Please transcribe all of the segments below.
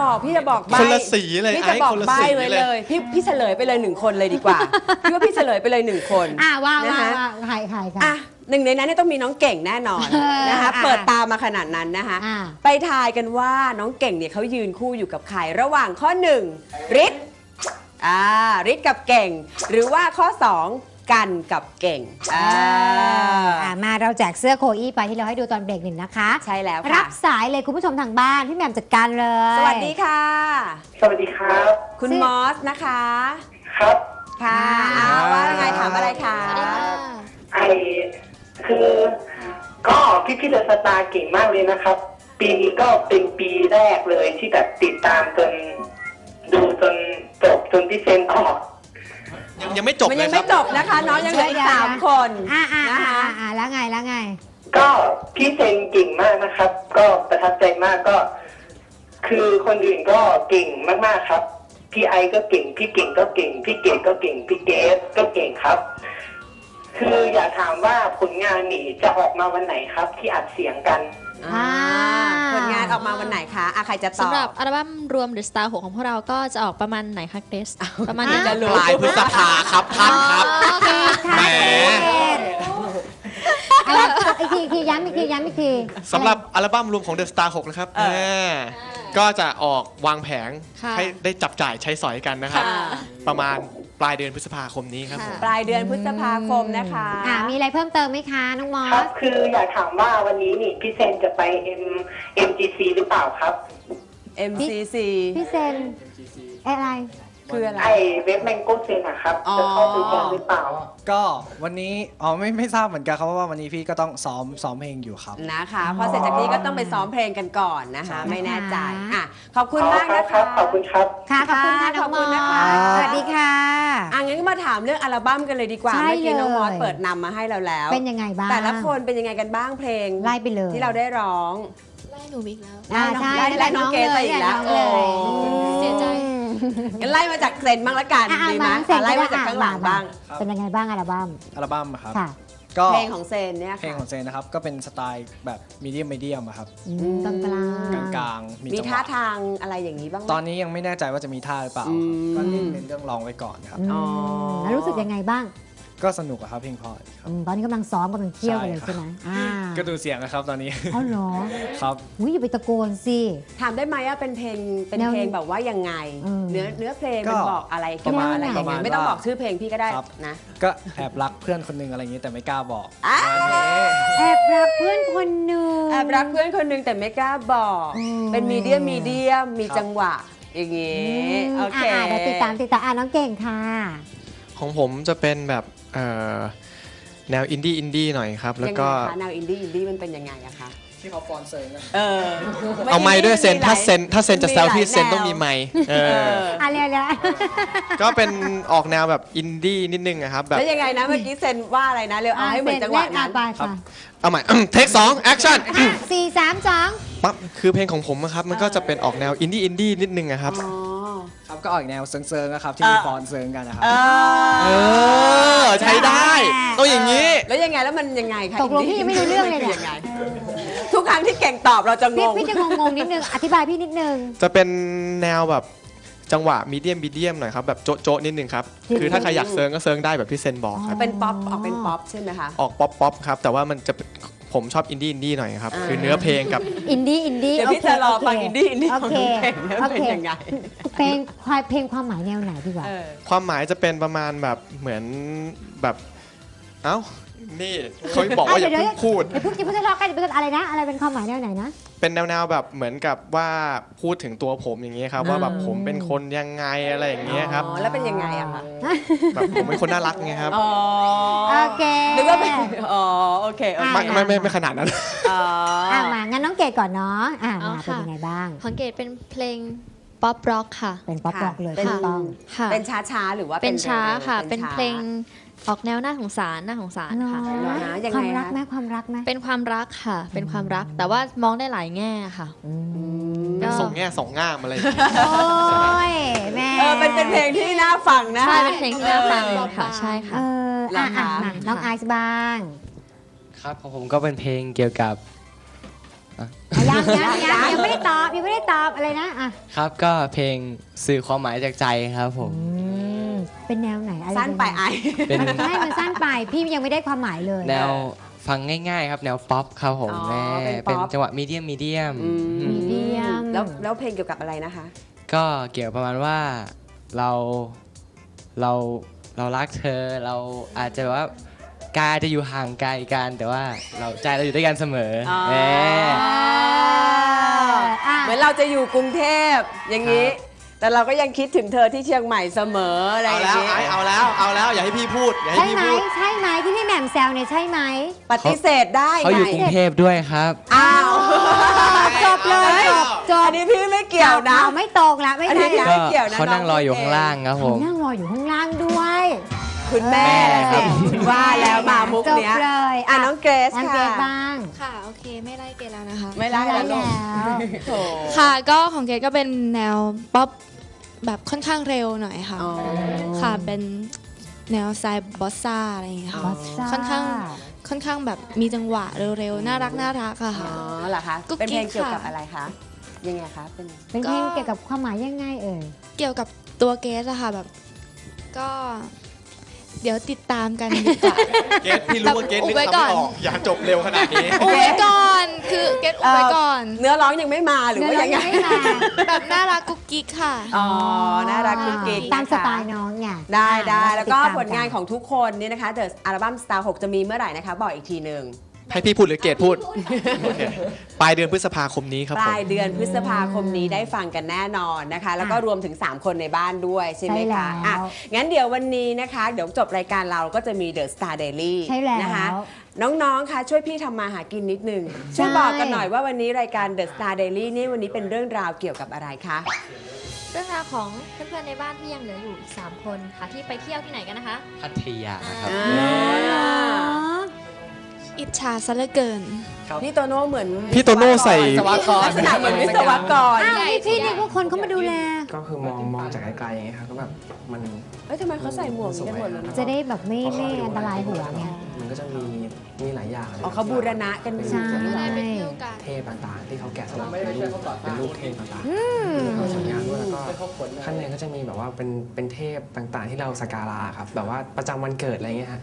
บอกพี่จะบอกใบคนละสีเลยพี่จะไอ้บอกคนละใบสีไว้เลย เลย พี่พี่เฉลยไปเลยหนึ่งคนเลยดีกว่า พี่ว่าพี่เฉลยไปเลยหนึ่งคนอ่าว่านะว่าคะว่าใครใครค่ะ อะหนึ่งในนั้นเนี่ยต้องมีน้องเก่งแน่นอนเออนะคะ อะเปิดตามาขนาดนั้นนะคะ อ่าไปทายกันว่าน้องเก่งเนี่ยเขายืนคู่อยู่กับใครระหว่างข้อหนึ่งฤทธิ์อ่าฤทธิ์กับเก่ง หรือว่าข้อสอง กันกับเก่งอ่าอ่ามาเราแจกเสื้อโคอี้ไปที่เราให้ดูตอนเบรกหนึ่งนะคะ ใช่แล้วรัค่ะบสายเลยคุณผู้ชมทางบ้านพี่แหม่มจัดการเลย สวัสดีค่ะ สวัสดีครับ คุณชื่อ มอสนะคะ ครับค่ะอ่าอ้าวว่าไงถามอะไรคะไอคือ ก็พี่พี่เดอะสตาร์เก่งมากเลยนะครับ ปีนี้ก็เป็นปีแรกเลยที่แบบติดตามจน ดูจนจบจนพี่เซนออก ยังยังไม่จบมันเลยัยงคไม่รับ จบนะคะน้องยังเหลืออีกสามคนอ่าอ่านะอ่าคะ อ่าแล้วไงแล้วไง ก็พี่เซนเก่งมากนะครับ ก็ประทับใจมากก็ คือคนอื่นก็เก่งมากๆครับ พี่ไอก็เก่ง พี่เก่งก็เก่ง พี่เก่งก็เก่ง พี่เกสก็เก่งครับ คืออยากถามว่าผลงานนี่จะออกมาวันไหนครับ ที่อัดเสียงกัน อ่าผลงานออกมาวันไหนคะอะใครจะตอบ สำหรับอัลบั้มรวม The Star 6ของพวกเราก็จะออกประมาณไหนคะเกรซประมาณอะนี้จะรู้ปลายพฤษภาครับท่านครับโอเคค่ะแหมอะไรอีกทีอีกทีย้ำอีกทีย้ำอีกทีสำหรับอัลบั้มรวมของ The Star 6 นะครับเออแหมก็จะออกวางแผงค่ะ ให้ได้จับจ่ายใช้สอยกันนะครับ ค่ะ ประมาณ ปลายเดือนพฤษภาคมนี้ครับผมปลายเดือนพฤษภาคมนะคะอ่ามีอะไรเพิ่มเติมไหมคะน้องมอครับ ส คืออยากถามว่าวันนี้นี่พี่เซนจะไป M MGC หรือเปล่าครับ MCC พี่เซนอะไร คืออะไร ไอเว็บแมงโก้เซนนะครับอ๋อจะเข้าไปแจ้งหรือเปล่า ก็วันนี้อ๋อไม่ไม่ทราบเหมือนกันครับเพราะว่าวันนี้พี่ก็ต้องซ้อมซ้อมเพลงอยู่ครับ นะคะพอเสร็จจากนี้ก็ต้องไปซ้อมเพลงกันก่อนนะคะใช่ไม่แน่ใจค่ะอะขอบคุณมากนะครัคะ บ ขอบคุณครับ ค่ะขอบคุณค่ะขน้ออบงมคุอณสนะคะสวัสดีค่ะ อะงั้นก็มาถามเรื่องอัลบั้มกันเลยดีกว่า ใช่เมื่อกี้น้องเลยมอสเปิดนำมาให้เราแล้ว เป็นยังไงบ้างแต่ละคนเป็นยังไงกันบ้างเพลงไล่ไปเลยที่เราได้ร้อง ไล่หนูอีกแล้ว อ่าใช่ไล่ไล่น้องเกรซไปอีกแล้วน้องเลย โอ้ เสียใจ งั้นไล่มาจากเซนบ้างละกันอะดีไหมมาเซ็นอะไล่มาจากข้างหลังบ้าง เป็นยังไงบ้างอัลบั้มอัลบั้มอะครับ ค่ะ ก็เพลงของเซนเนี่ยเพลงค่ะของเซนนะครับก็เป็นสไตล์แบบมีเดียมมีเดียมครับอืมกลางกลางกลางๆมีมีจังหท่าวะทางอะไรอย่างนี้บ้างไหม ตอนนี้ยังไม่แน่ใจว่าจะมีท่าหรือเปล่าอืม ก็เน้นเน้นเรื่องร้องไว้ก่อนครับ อืมแล้วรู้สึกยังไงบ้าง ก็สนุกอะครับเพลงเพอครับ อืมตอนนี้กำลังซ้อมกำลังเที่ยวกันเลยใช่ใช่ไหมอ่าก็ดูเสียงนะครับตอนนี้อ๋อเหรอครับ อุ้ยอย่าไปตะโกนสิ ถามได้ไหมว่าเป็นเพลงเป็นแนวเพลงแบบว่ายังไงอืมเนื้อเนื้อเพลงก็มันบอกอะไรเกี่ยวกับอะไรประยังมาไงณไม่ต้องว่าบอกชื่อเพลงพี่ก็ได้ครับ นะก็แอบรักเพื่อนคนหนึงอะไรอย่างนี้แต่ไม่กล้าบอกอะแอบรักเพื่อนคนหนึ่ง แอบรักเพื่อนคนหนึงแต่ไม่กล้าบอก อืม เป็นมีเดียมมีเดียมมีครับ จังหวะอย่างงี้มโอเค อ่าเดี๋ยวติดตามติดตามอ่าน้องเก่งค่ะ ของผมจะเป็นแบบเอ่อแนวอินดี้อินดี้หน่อยครับ แล้วยังก็ไงคะแนวอินดี้อินดี้มันเป็นยังไงอะคะที่เขาฟอนเซิร์นเออเอาไม้ด้วยเซนถ้าเซนถ้าเซนจะแซวพี่หลายเซนต้องมีไม้เอเออออะเร็วเร็วก็เป็นออกแนวแบบอินดี้นิดนึงอะครับแบบแล้วยังไงนะเมื่อกี้เซนว่าอะไรนะเร็วเอาให้เหมือนจังหวะนั้นไปครัค่ะบเอาใหม่เทคสองแอคชั่นห้าสี่สามสอง ปั๊บคือเพลงของผมอะครับมันก็จะเป็นออกแนวอินดี้อินดี้นิดนึงอะครับ อ๋อ ครับก็ออกแนวเซิร์งๆนะครับ ที่มีฟอนเซิร์งกันนะครับ เอเอออใช้ได้ต้องอย่างนี้ แล้วยังไงแล้วมันยังไงคะตกลงพี่ยังไม่รู้เรื่องเลยคืเนี่ยยังไง ทุกครั้งที่เก่งตอบเราจะงพี่ง พี่จะงงๆนิดนึง อธิบายพี่นิดนึง จะเป็นแนวแบบจังหวะมีเดียมมีเดียมหน่อยครับแบบโจ๊ะโจ๊ะนิดนึงครับจริงคือถ้าใครอยากเซิร์งก็เซิร์งได้แบบที่เซนบอกครับเป็นป๊อปออกเป็นป๊อปใช่ไหมคะ ออกป๊อปป๊อปครับแต่ว่ามันจะเป็น ผมชอบอินดี้อินดี้หน่อยครับอ่าคือเนื้อเพลงกับ อินดี้อินดี้เดี๋ยวโอพี่เคจะรอโเคฟังอินดี้อินดี้โอของเคเก่งนะโอเป็นเคยังไงเพลงความเพลงความหมายแนวไหนดีกว่าเออความหมายจะเป็นประมาณแบบเหมือนแบบเอ้า นี่เขาบอกว่าอย่าเพิ่งพูดเดี๋ยวเพิ่งจะเพิ่งทะเลาะกันเดี๋ยวเพิ่งอะไรนะ อะไรเป็นความหมายแนวไหนนะ เป็นแนวๆแบบเหมือนกับว่าพูดถึงตัวผมอย่างเงี้ยครับว่าแบบผมเป็นคนยังไงอะไรอย่างเงี้ยครับ อ๋อแล้วเป็นยังไงอะคะแบบผมเป็นคนน่ารักไงครับอ๋อโอเคนึกว่าเป็นอ๋อโอเคโอเคไม่ไม่ไม่ไม่ขนาดนั้น อ๋ออะมางั้นน้องเกดก่อนเนาะอะอ๋อมาเป็นค่ะยังไงบ้าง ของเกดเป็นเพลงป๊อปร็อกค่ะ เป็นป๊อปร็อกเลยเป็นถูกต้อง ค่ะ เป็นช้าๆหรือว่าเป็นช้าร็วๆค่ะช้าเป็นเพลงออกแนวน่าสงสารน่าสงสารเนาะค่ะ เหรอฮะยังไงความรักคะไหมความรักไหมเป็นความรักค่ะ เป็นความรักแต่ว่ามองได้หลายแง่ค่ะอืมก็ส่งแง่สองง่ามอะไรอย่างเงี้ย โอ้ยแม่เออเป็นเป็นเพลงที่น่าฟังนะใช่เป็นเพลงที่น่าฟังเออค่ะใช่เอค่ะอเหรออะคะอะมาน้องไอซ์บ้างครับของผมก็เป็นเพลงเกี่ยวกับอะยังยังยังยังไม่ได้ตอบยังไม่ได้ตอบอะไรนะอะ ครับก็เพลงสื่อความหมายจากใจครับผม อืม เป็นแนวไหนอะไรสั้นไปไอ เป็นใช่มันสั้นไปพี่ยังไม่ได้ความหมายเลย แนวฟังง่ายๆครับ แนวป๊อปครับผมอ๋อแม่เป็นป๊อปเป็นจังหวะมีเดียมมีเดียม อืมมีเดียมแล้วแล้วเพลงเกี่ยวกับอะไรนะคะ ก็เกี่ยวประมาณว่าเราเราเรารักเธอเราอาจจะแบบว่ากายจะอยู่ห่างไกลกันแต่ว่าเราใจเราอยู่ด้วยกันเสมอออแม่อะเหมือนเราจะอยู่กรุงเทพอย่างนี้ แต่เราก็ยังคิดถึงเธอที่เชียงใหม่เสมออะไรอเอาย่างแล้วนี้ไอเอาแล้วเอาแล้วอย่าให้พี่พูดอย่าให้ใช่พี่ไหมพูด ใช่ไหมที่พี่แหม่มแซวเนี่ยใช่ไหม ปฏิเสธได้เขาอยู่ไงกรุงเทพด้วยครับ อ้าวจบเลย จบจบอันนี้พี่ไม่เกี่ยวนะอาไม่ตรงละไม่อันใช่นี้ละก็เกี่ยวนะเขานั่งรออยู่ข้างล่างครับผมนั่งรออยู่ข้างล่างด้วย คุณแม่แหละครัสิบคุณว่าแล้วมามุกจบเนี้ยเลยอะน้องเกรซน้องเกรค่ะซบ้าง ค่ะโอ เคไม่ไล่เกณฑ์แล้วนะคะ ไม่ไล่ได้แล้วลูกแล้วโถค่ะก็ของเกดก็เป็นแนวป๊อปแบบค่อนข้างเร็วหน่อยค่ะ อ๋อ ค่ะเป็นแนวสไตล์บอสซ่าอะไรอย่างเงี้ยค่ะ บอสซ่า ค่อนข้างค่อนข้างแบบมีจังหวะเร็วๆ น่ารักน่ารักอะอ๋ค่ะ อเหรอคะ กุ๊กเป็นเพลงกิ๊กเกี่ยวกับค่ะอะไรคะ ยังไงคะเป็น เป็นเพลงก็เกี่ยวกับความหมายยังไงเอ่ย เกี่ยวกับตัวเกสอะค่ะแบบ ก็ เดี๋ยวติดตามกันดีกว่า เกตพี่รู้ว่าเกตนึกอุบไว้คำก่ไม่อนออกอย่าจบเร็วขนาดนี้ อุบไว้ก่อน คือเกสอุบไว้ก่อนเนื้อร้องยังไม่มาหรือว่ายังไงเนื้อร้องยังไม่มาแบบน่ารักกุ๊กกิ๊กค่ะ อ๋อ น่ารักกุ๊กกิ๊กตามนะคะสไตล์น้องไงได้ได้อะแล้วก็ติดตมผลงานของทุกคนเนี่ยนะคะเดอะอัลบั้ม Star 6 จะมีเมื่อไหร่นะคะ บอกอีกทีหนึ่ง ให้พี่พูดหรือเกตพูดโอเคปลายเดือนพฤษภาคมนี้ครับปผม ลายเดือนพฤษภาคมนี้ได้ฟังกันแน่นอนนะคะ แล้วก็รวมถึง 3 คนในบ้านด้วยใช่ไหมใช่แล้คะวอะงั้นเดี๋ยววันนี้นะคะ เดี๋ยวจบรายการเราก็จะมี The Star Daily ใช่แล้วนะคะน้อง ๆ คะช่วยพี่ทำมาหากินนิดนึงใช่ช่วยบอกกันหน่อยว่าวันนี้รายการ The Star Daily นี่วันนี้เป็นเรื่องราวเกี่ยวกับอะไรคะ เรื่องราวของเพื่อนๆในบ้านที่ยังเหลืออยู่อีก 3 คนค่ะที่ไปเที่ยวที่ไหนกันนะคะ พัทยาครับ อ่า อิจฉาซะเหลือเกินนี่โตโน่เหมือนพี่โตโน่ใส่วิศวกรลักษณะเหมือนวิศวกรอ้าวนี่พี่นี่พวกคนเขามาดูแล ก็คือมองมองจากไกลๆอย่างเงี้ยครับก็แบบมันเอ้ยทำไมเขาใส่หมวกนี้กันหมดเลยนะจะได้แบบไม่ไม่อันตรายหัวไงมันก็จะมีมีหลายอย่างอ๋อเขาบูรณะกันอยู่ใช่ได้ไปเที่ยวกันเทพต่างๆที่เขาแกะสลักเป็นรูปเป็นรูปเทพต่างๆก็สวยงามด้วยแล้วก็ข้างในก็จะมีแบบว่าเป็นเป็นเทพต่างๆ ที่เราสักการะครับแบบว่าประจำวันเกิดอะไรเงี้ยฮะ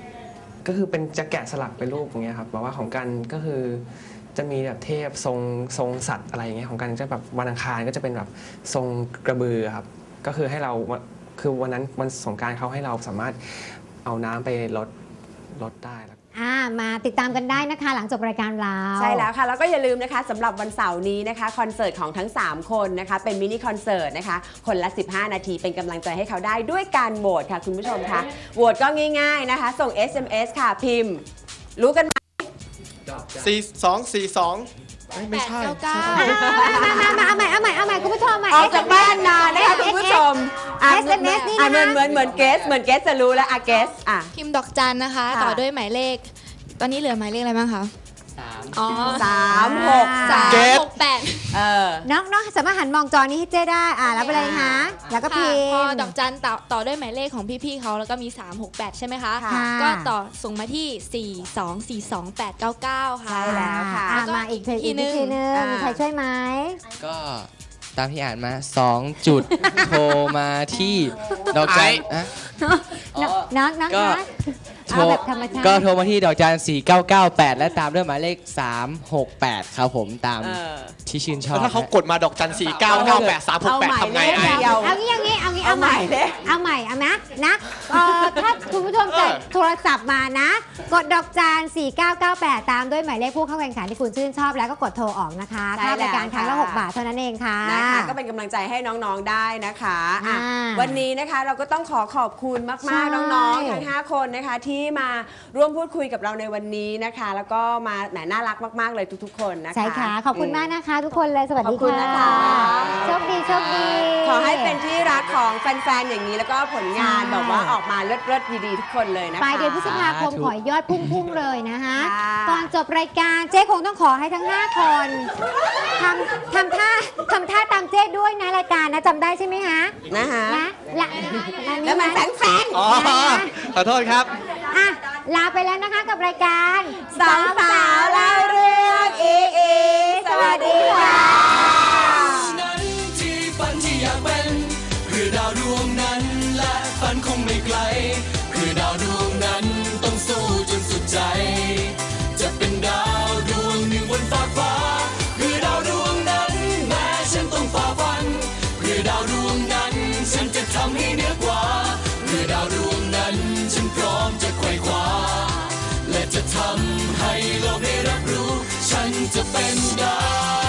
ก็คือเป็นจะแกะสลักเป็นรูปอย่างเงี้ยครับแบบว่าของกันก็คือจะมีแบบเทพทรงทรงสัตว์อะไรอย่างเงี้ยของกันจะแบบวันอังคารก็จะเป็นแบบทรงกระบือครับก็คือให้เราคือวันนั้นวันสงกรารเขาให้เราสามารถเอาน้ำไปลดลดได้แล้ว มาติดตามกันได้นะคะ หลังจบรายการเราใช่แล้วค่ะ แล้วก็อย่าลืมนะคะสำหรับวันเสาร์นี้นะคะคอนเสิร์ตของทั้ง 3 คนนะคะ เป็นมินิคอนเสิร์ตนะคะ คนละ 15 นาทีเป็นกำลังใจให้เขาได้ด้วยการโหวตค่ะ คุณผู้ชมคะโหวตก็ง่าย ๆนะคะ ส่ง SMS ค่ะพิมพ์ รู้กันไหมสี่สองสี่สองไม่ใช่มามามาเอาใหม่เอาใหม่เอาใหม่คุณผู้ชมมาออกจากบ้านนานนะคะคุณผู้ชมอะ SMS นี่อะนะเหมือนเหมือนเหมือนเกสเหมือนเกสจะรู้แล้วอะเกสอะ พิมพ์ดอกจันนะคะค่ะต่อด้วยหมายเลข ตอนนี้เหลือหมายเลขอะไรบ้างคะสามอ๋อสามหกสามเกตหกแปดเออ น้องน้องสามารถหันมองจอนี้ให้เจ๊ได้ อ่าแล้วไปเลยฮะ แล้วก็พิค่ะพอมพ์ดอกจันต่อต่อด้วยหมายเลขของพี่ๆเขาแล้วก็มี 3 6 8 ใช่ไหมคะ ค่ะ ก็ต่อส่งมาที่ 4 2 4 2 8 9 9 ค่ะ ใช่แล้ว ค่ะอ่ามาอีกทีอีกทีหนึ่งทีนึงอ่ามี มีใครช่วยไหม ก็ตามที่อ่านมา 2 จุด โทรมาที่ดอกจันอะอ๋อ น้องน้องก็น้อง โทรเอาแบบธรรมชาติ ก็โทรมาที่ดอกจัน4998 และตามด้วยหมายเลข 368 ครับผมตามเออ ที่ชื่นชอบแล้วถ้าเขากดมาดอกจันสี่เก้าเก้าแปดสามหกแปดทำไงไอ้ เดียวเอางี้เอางี้เอางี้เอาเอาใหใหม่ม่เลย เอาใหม่เอานะนะเอ่อถ้าคุณผู้ชมจะเออ โทรศัพท์มานะ กดดอกจาน4998ตามด้วยหมายเลขผู้เข้าแข่งขันที่คุณชื่นชอบ แล้วก็กดโทรออกนะคะใช่ค่ารายการแล้วครั้งละค่ะ 6 บาทเท่านั้นเองค่ะ นะคะก็เป็นกำลังใจให้น้องๆได้นะคะอะอ่าวันนี้นะคะเราก็ต้องขอขอบคุณใช่มากๆน้องๆทั้ง5 คนนะคะที่มาร่วมพูดคุยกับเราในวันนี้นะคะ แล้วก็มาแหมน่ารักมาก ๆ เลยทุก ๆ คนนะคะ ใช่ค่ะ ขอบคุณมากนะคะ ทุกคนเลย สวัสขอดีบคุณนะคะ โชคดีโชคดี ขอให้เป็นที่ รักของแฟนๆ อย่างนี้แล้วก็ผลงานใช่แบบว่าออกมาเลิศๆดีๆทุกคนเลยนะคะปลายเดือนพฤษภาคมสาธุขอยอดพุ่งๆเลยนะคะค่ะก่อนจบรายการเจ๊คงต้องขอให้ทั้ง 5 คนทำทำท่าทำท่าตามเจ๊ด้วยนะรายการนะจำได้ใช่ไหมคะนะคะนะละแล้วมันแฝงๆอ๋อขอโทษครับอะลาไปแล้วนะคะกับรายการสองสาวเล่าเรื่องอีอีสวัสดีค่ะ แ